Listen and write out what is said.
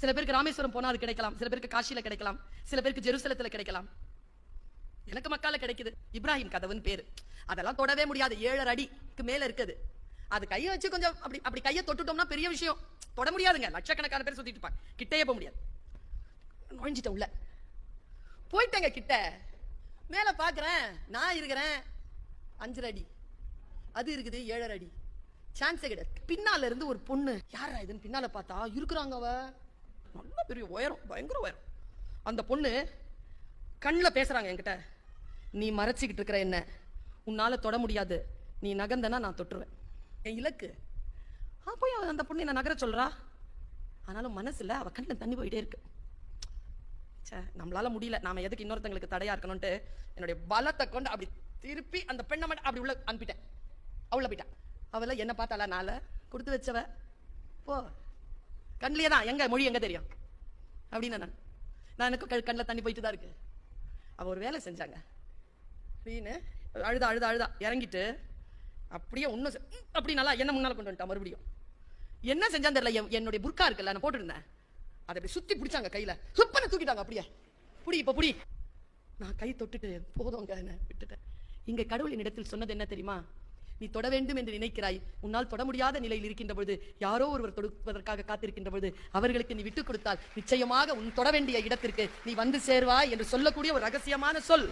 சில பேருக்கு ராமேஸ்வரம் போனால் அது கிடைக்கலாம். சில பேருக்கு காசியில கிடைக்கலாம். சில பேருக்கு ஜெருசலத்தில் கிடைக்கலாம். எனக்கு மக்கால கிடைக்குது. இப்ராஹிம் கதவுன்னு பேர். அதெல்லாம் தொடவே முடியாது. ஏழரை அடிக்கு மேல இருக்குது. அது கையை வச்சு கொஞ்சம் அப்படி அப்படி கையை தொட்டுட்டோம்னா பெரிய விஷயம். தொட முடியாதுங்க. லட்சக்கணக்கான பேர் சுத்திட்டு இருப்பாங்க. கிட்டேயே போக முடியாது. நுழைஞ்சிட்டேன் உள்ள. போயிட்டேங்க கிட்ட. மேல பாக்குறேன். நான் இருக்கிறேன். அஞ்சரை அடி. அது இருக்குது ஏழரை அடி. சான்ஸே கிடையாது. பின்னால இருந்து ஒரு பொண்ணு யாரா இதுன்னு பின்னால பார்த்தா? இருக்கிறாங்க அவ. நல்ல பெரிய உயரம் பயங்கர உயரம். அந்த பொண்ணு கண்ணில் பேசுறாங்க என்கிட்ட. நீ மறைச்சிக்கிட்டு இருக்கிற என்ன? உன்னால தொட முடியாது. நீ நகர்ந்தனா நான் தொட்டுருவேன் என் இலக்கு. ஆ போய் அந்த பொண்ணு என்ன நகர சொல்றா? ஆனாலும் மனசுல அவள் கண்ணில் தண்ணி போயிட்டே இருக்கு. ச்சே நம்மளால முடியல. நாம எதுக்கு இன்னொருத்தங்களுக்கு தடையா இருக்கணும்ட்டு என்னுடைய பலத்தை கொண்டு அப்படி திருப்பி அந்த பெண்ணை மட்டும் அப்படி உள்ள அனுப்பிட்டேன். அவளை போயிட்டான் அவள என்ன பார்த்தாளா? நாளை கொடுத்து வச்சவ. போ. கண்ணிலே தான். எங்க? மொழி எங்க தெரியும்? அப்படின்னு நான் நான் எனக்கு கண்ணில் தண்ணி போயிட்டு தான் இருக்கு. அவள் ஒரு வேலை செஞ்சாங்க. அப்படின்னு அழுதா அழுதா அழுதா இறங்கிட்டு அப்படியே ஒன்றும் அப்படி நல்லா என்ன முன்னால் கொண்டு வந்துட்டா மறுபடியும். என்ன செஞ்சான்னு தெரியல. என்னுடைய புர்க்கா இருக்குல்ல நான் போட்டுருந்தேன். அதை அப்படி சுற்றி பிடிச்சாங்க கையில். சுப்பனை தூக்கிட்டாங்க அப்படியே. புடி இப்போ புடி. நான் கை தொட்டுட்டு போதும் விட்டுட்டேன். இங்கே கடவுளின் இடத்தில் சொன்னது என்ன தெரியுமா? நீ தொட வேண்டும் என்று நினைக்கிறாய். உன்னால் தொட முடியாத நிலையில் இருக்கின்ற பொழுது யாரோ ஒருவர் தொடுப்பதற்காக காத்திருக்கின்ற பொழுது அவர்களுக்கு நீ விட்டுக் கொடுத்தால் நிச்சயமாக உன் தொட வேண்டிய இடத்திற்கு நீ வந்து சேர்வாய் என்று சொல்லக்கூடிய ஒரு ரகசியமான சொல்.